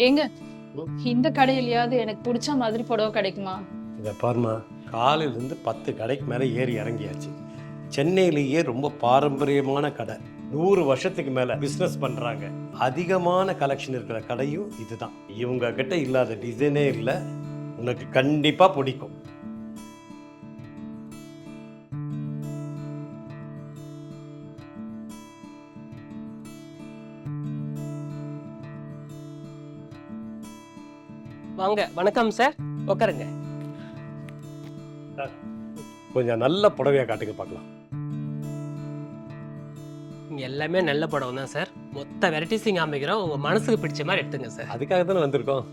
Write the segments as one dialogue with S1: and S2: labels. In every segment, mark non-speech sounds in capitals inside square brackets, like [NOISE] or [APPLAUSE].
S1: ஏங்க இந்த கடையிலயாவது எனக்கு பிடிச்ச மாதிரி புடவை கிடைக்குமா?
S2: இதை பாருமா காலையிலேருந்து பத்து கடைக்கு மேலே ஏறி இறங்கியாச்சு. சென்னையிலேயே ரொம்ப பாரம்பரியமான கடை. நூறு வருஷத்துக்கு மேலே பிஸ்னஸ் பண்ணுறாங்க அதிகமான கலெக்ஷன் இருக்கிற கடையும் இதுதான். இவங்க கிட்ட இல்லாத டிசைனே இல்லை. உனக்கு கண்டிப்பாக பிடிக்கும்.
S3: வாங்க. வணக்கம் சார் உட்காருங்க.
S2: கொஞ்சம் நல்ல புடவையாக காட்டுங்க பார்க்கலாம்.
S3: இங்க எல்லாமே நல்ல படம் தான் சார் மொத்த வெரைட்டிஸையும் காமிக்கிறோம். உங்க மனசுக்கு பிடிச்ச மாதிரி எடுத்துங்க சார்
S2: அதுக்காக தானே வந்திருக்கோம்.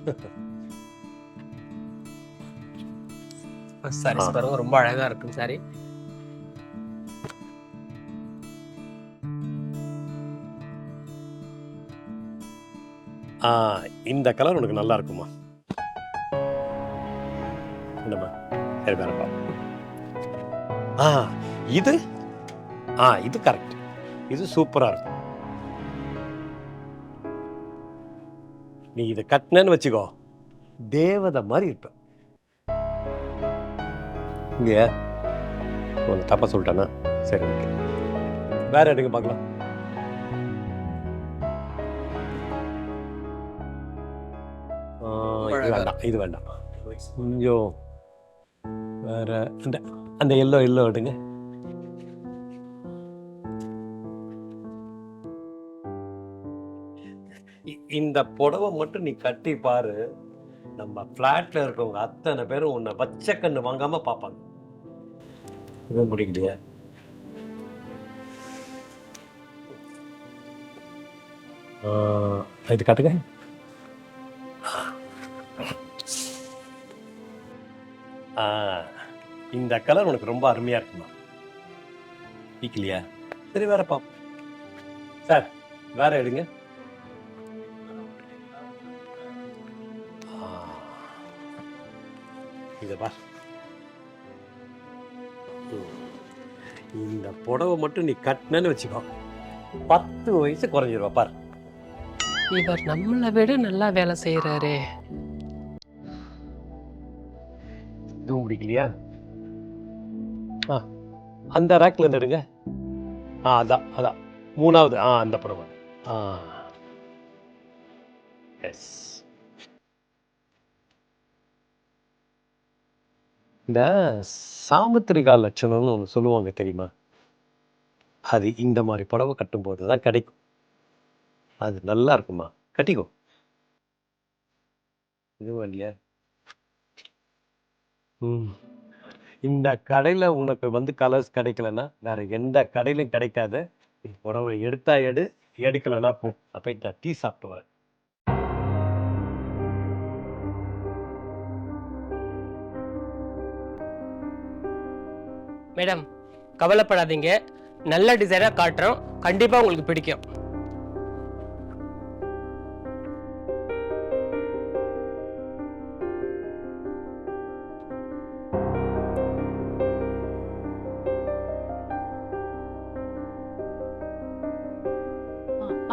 S3: சாரி பாருங்க ரொம்ப அழகா இருக்கும் சாரி
S2: இந்த கலர் உனக்கு நல்லா இருக்குமா? சரி வேறப்பா ஆ இது ஆ இது கரெக்ட் இது சூப்பராக இருக்கும் நீ இதை கட்டினேன்னு வச்சுக்கோ தேவதை மாதிரி இருப்ப இங்கே உனக்கு தப்பா சொல்லிட்டேன்னா சரி ஓகே வேற எடுங்க பார்க்கலாம் இது வேண்டாம் இது வேண்டாம் கொஞ்சம் வேற அந்த அந்த எல்லோ எல்லோ எடுங்க. இ- இந்த புடவை மட்டும் நீ கட்டி பாரு. நம்ம ஃப்ளாட்டில் இருக்கவங்க அத்தனை பேரும் உன்னை வச்ச கண்ணு வாங்காம பார்ப்பாங்க. இது முடிக்கலையா? இது காட்டுங்க. இந்த கலர் உனக்கு ரொம்ப அருமையா இருக்குமா? பிடிக்கலையா சரி வேற பாப்போம். சார் வேற எடுங்க. இத பார். இந்த புடவை மட்டும் நீ கட்டினேன்னு வச்சுக்கோ. பத்து வயசு குறைஞ்சிருவா பார்.
S3: இவர் நம்மளை விட நல்லா வேலை செய்யறாரு
S2: இதுவும் பிடிக்கலையா ஆ அந்த ரேக்கில் இருந்து எடுங்க. ஆ அதான் அதான். மூணாவது ஆ அந்த புடவை ஆ. எஸ் இந்த சாமுத்திரிகா லட்சணம்னு ஒன்று சொல்லுவாங்க தெரியுமா? அது இந்த மாதிரி புடவை கட்டும்போது தான் கிடைக்கும். அது நல்லா இருக்குமா? கட்டிக்கோ. இதுவும் இல்லையா ம். இந்த கடையில் உனக்கு வந்து கலர்ஸ் கிடைக்கலன்னா வேறு எந்த கடையிலும் கிடைக்காது. நீ புடவை எடுத்தா எடு எடுக்கலைன்னா போ. அப்படின்ட்டு டீ சாப்பிட்டு
S3: மேடம் கவலைப்படாதீங்க. நல்ல டிசைனாக காட்டுறோம். கண்டிப்பாக உங்களுக்கு பிடிக்கும்.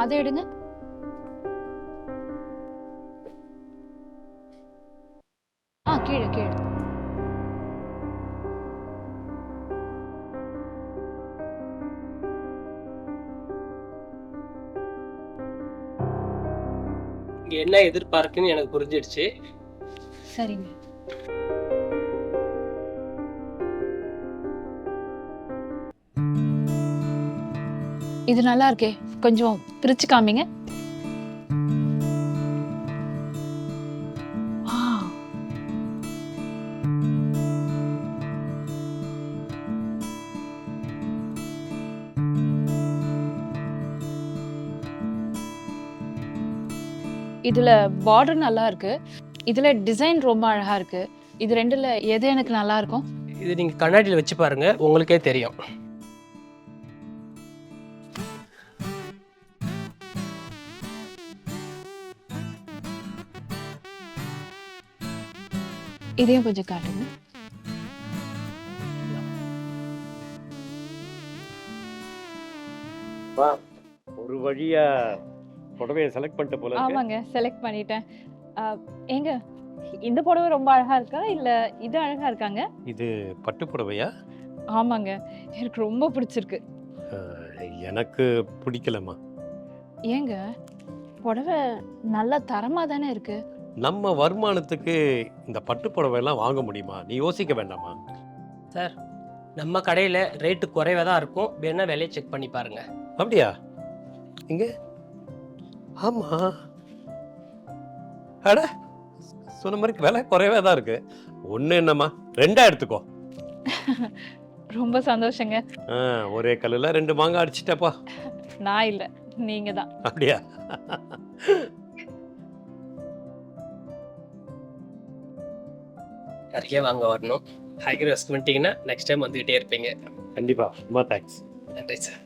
S1: ஆ, அதை எடுங்க ஆ கீழே கீழே
S3: இங்க என்ன எதிர்பார்க்குன்னு எனக்கு புரிஞ்சிடுச்சு
S1: சரிங்க இது நல்லா இருக்கே கொஞ்சம் பிரிச்சு காமிங்க. இதுல பார்டர் நல்லா இருக்கு. இதுல டிசைன் ரொம்ப அழகா இருக்கு. இது ரெண்டுல எது எனக்கு நல்லா இருக்கும்?
S3: இது நீங்க கண்ணாடியில் வச்சு பாருங்க. உங்களுக்கே தெரியும்.
S1: இதையும் கொஞ்சம் காட்டுங்க.
S2: ஒரு வழியா புடவையை செலக்ட் பண்ணிட்ட போல.
S1: ஆமாங்க செலக்ட் பண்ணிட்டேன். ஆ, ஏங்க இந்த புடவை ரொம்ப அழகா இருக்கா? இல்ல இது அழகா இருக்காங்க?
S2: இது பட்டு புடவையா?
S1: ஆமாங்க எனக்கு ரொம்ப பிடிச்சிருக்கு.
S2: எனக்கு பிடிக்கலம்மா.
S1: ஏங்க புடவை நல்ல தரமா தானே இருக்கு?
S2: நம்ம வருமானத்துக்கு இந்த பட்டு புடவையெல்லாம் வாங்க முடியுமா? நீ யோசிக்க வேண்டாமா?
S3: சார் நம்ம கடையில் ரேட்டு குறைவாக தான் இருக்கும். வேணா விலையை செக் பண்ணி பாருங்க.
S2: அப்படியா? இங்க? ஆமா. அட சொன்ன மாதிரி விலை குறைவே தான் இருக்கு. ஒன்று என்னம்மா? ரெண்டா எடுத்துக்கோ. [LAUGHS]
S1: ரொம்ப சந்தோஷங்க.
S2: ஆ, ஒரே கல்லில் ரெண்டு மாங்காய் அடிச்சிட்டப்பா.
S1: நான் இல்ல நீங்க தான்.
S2: அப்படியா?
S3: நிறைய வாங்க வரணும். ஹைகர் ரெஸ்ட் பண்ணிட்டீங்கன்னா நெக்ஸ்ட் டைம் வந்துகிட்டே இருப்பீங்க.
S2: கண்டிப்பா. ரொம்ப தேங்க்ஸ்
S3: நன்றி சார்